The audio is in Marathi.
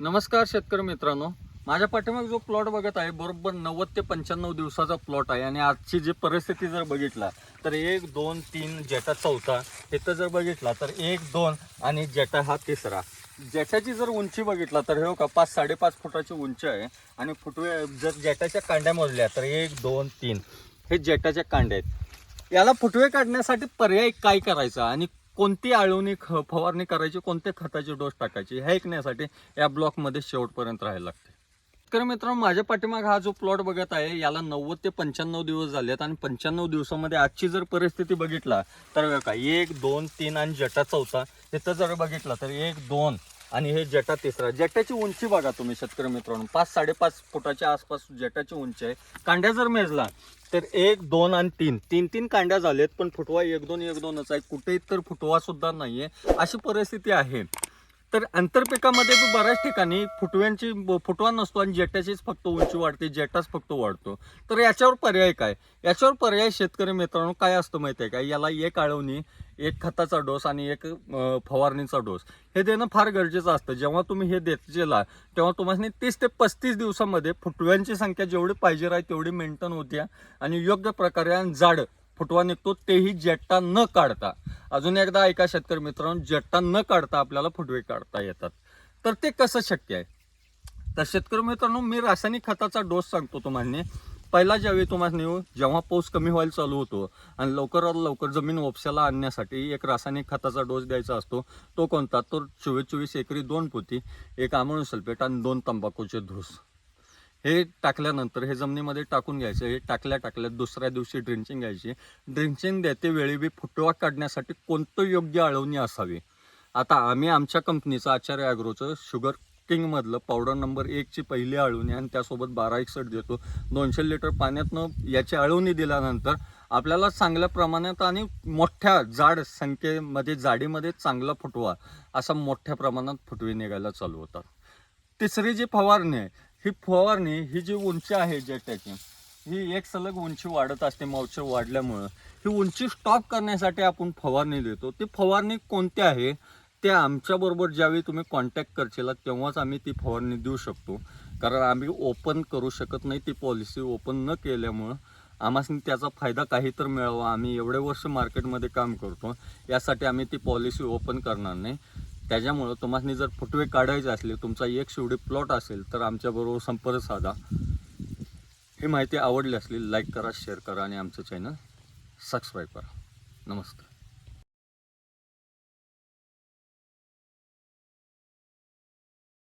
नमस्कार शेतकरी मित्रांनो. माझ्या पाठीमाग जो प्लॉट बघत आहे बरोबर नव्वद ते पंच्याण्णव दिवसाचा प्लॉट आहे. आणि आजची जी परिस्थिती जर बघितला तर एक दोन तीन जेटा चौथा इथं जर बघितला तर एक दोन आणि जेटा हा तिसरा. जेटाची जर उंची बघितला तर हे का पाच साडेपाच फुटाची उंची आहे. आणि फुटवे जर जेटाच्या कांड्या मोजल्या तर एक दोन तीन. हे जेटाच्या कांड्या आहेत. याला फुटवे काढण्यासाठी पर्याय काय करायचा? आणि कोणती आळवणी ख फवारणी करायची कोणते खताचे डोस टाकायचे हे ऐकण्यासाठी या ब्लॉकमध्ये शेवटपर्यंत राहायला लागते. तर मित्रांनो माझ्या पाठीमाग हा जो प्लॉट बघत आहे याला नव्वद ते पंच्याण्णव दिवस झालेत आणि पंच्याण्णव दिवसामध्ये आजची जर परिस्थिती बघितला तर बघा एक दोन तीन आणि जटा चौथा इथं जर बघितला तर एक दोन आणि हे जटा तिसरा. जटाची उंची बघा तुम्ही शेतकरी मित्रांनो. पाच साडेपाच फुटाच्या आसपास जटाची उंची आहे. कांड्या जर मेजला तर एक दोन आणि तीन. तीन तीन कांड्या झालेत पण फुटवा एक दोन एक दोनच आहे. कुठेही तर फुटवा सुद्धा नाहीये. अशी परिस्थिती आहे. तर आंतरपिकामध्ये बऱ्याच ठिकाणी फुटव्यांची ब- फुटवा नसतो आणि जेटाचीच फक्त उंची वाढते जेटाच फक्त वाढतो. तर याच्यावर पर्याय काय? याच्यावर पर्याय शेतकरी मित्रांनो काय असतं माहिती आहे का? याला एक आळवणी एक खताचा डोस आणि एक फवारणीचा डोस. हे देणं फार गरजेचं असतं. जेव्हा तुम्ही हे देत गेला तेव्हा तुम्हाला तीस ते पस्तीस दिवसामध्ये फुटव्यांची संख्या जेवढी पाहिजे राहील तेवढी मेंटेन होते आणि योग्य प्रकारे आणि जाड फुटवा निघतो तेही जेट्टा न काढता. अजून एकदा ऐका शेतकरी मित्रांनो जट्टा न काढता आपल्याला फुटवे काढता येतात. तर ते कसं शक्य आहे? तर शेतकरी मित्रांनो मी रासायनिक खताचा डोस सांगतो तुम्हाला पहिला ज्यावेळी तुम्हाला नेऊ जेव्हा पाऊस कमी व्हायला चालू होतो आणि लवकरात लवकर जमीन उपशाला आणण्यासाठी एक रासायनिक खताचा डोस द्यायचा असतो तो कोणता? तर चोवीस चोवीस एकरी दोन पोती एक आमोण सल्फेट आणि दोन तंबाखूचे धूस. हे टाकल्यानंतर हे जमिनीमध्ये टाकून घ्यायचं हे टाकल्या टाकल्या दुसऱ्या दिवशी ड्रिंचिंग घ्यायची. ड्रिंचिंग देते वेळी बी फुटवा काढण्यासाठी कोणतं योग्य आळवणी असावी? आता आम्ही आमच्या कंपनीचं आचार्य ॲग्रोचं शुगर किंगमधलं पावडर नंबर एकची पहिली आळवणी आणि त्यासोबत बारा एकसठ देतो. दोनशे लिटर पाण्यातनं याची आळवणी दिल्यानंतर आपल्याला चांगल्या प्रमाणात आणि मोठ्या जाड संख्येमध्ये जाडीमध्ये चांगला फुटवा असा मोठ्या प्रमाणात फुटवे निघायला चालू होतात. तिसरी जी फवारणी आहे ही फवारणी ही जी उंची आहे जेट्याची ही एक सलग उंची वाढत असते मौचर वाढल्यामुळं. ही उंची स्टॉप करण्यासाठी आपण फवारणी देतो. ती फवारणी कोणती आहे ते आमच्याबरोबर ज्यावेळी तुम्ही कॉन्टॅक्ट करशील तेव्हाच आम्ही ती फवारणी देऊ शकतो. कारण आम्ही ओपन करू शकत नाही ती पॉलिसी ओपन न केल्यामुळं आम्हाला त्याचा फायदा काही तर मिळावा. आम्ही एवढे वर्ष मार्केटमध्ये काम करतो यासाठी आम्ही ती पॉलिसी ओपन करणार नाही. त्याच्यामुळं तुम्हाला जर फुटवे काढायचे असले तुमचा एक शेवटी प्लॉट असेल तर आमच्याबरोबर संपर्क साधा. ही माहिती आवडली असली लाईक करा शेअर करा आणि आमचं चॅनल सबस्क्राईब करा. नमस्कार.